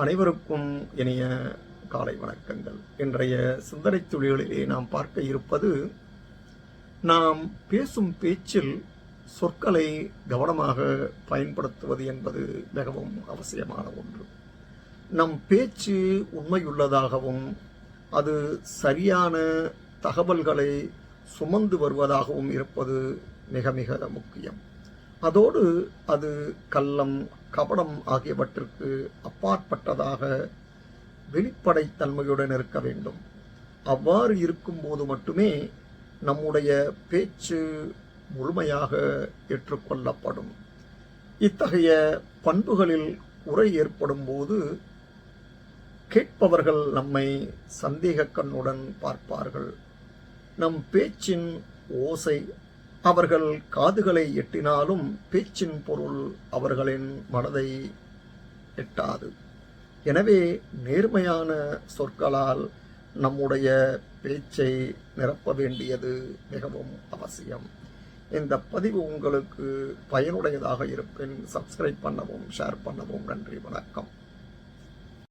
அனைவருக்கும் இனிய காலை வணக்கங்கள். இன்றைய சிந்தனை துளிகளிலே நாம் பார்க்க இருப்பது நாம் பேசும் பேச்சில் சொற்களை கவனமாக பயன்படுத்துவது என்பது மிகவும் அவசியமான ஒன்று. நம் பேச்சு உண்மையுள்ளதாகவும் அது சரியான தகவல்களை சுமந்து வருவதாகவும் இருப்பது மிக மிக முக்கியம். அதோடு அது கள்ளம் கபடம் ஆகியவற்றிற்கு அப்பாற்பட்டதாக வெளிப்படைத்தன்மையுடன் இருக்க வேண்டும். அவ்வாறு இருக்கும்போது மட்டுமே நம்முடைய பேச்சு முழுமையாக ஏற்றுக்கொள்ளப்படும். இத்தகைய பண்புகளில் குறை ஏற்படும் போது கேட்பவர்கள் நம்மை சந்தேக கண்ணுடன் பார்ப்பார்கள். நம் பேச்சின் ஓசை அவர்கள் காதுகளை எட்டினாலும் பேச்சின் பொருள் அவர்களின் மனதை எட்டாது. எனவே நேர்மையான சொற்களால் நம்முடைய பேச்சை நிரப்ப வேண்டியது மிகவும் அவசியம். இந்த பதிவு உங்களுக்கு பயனுடையதாக இருப்பின் சப்ஸ்கிரைப் பண்ணவும் ஷேர் பண்ணவும் நன்றி வணக்கம்.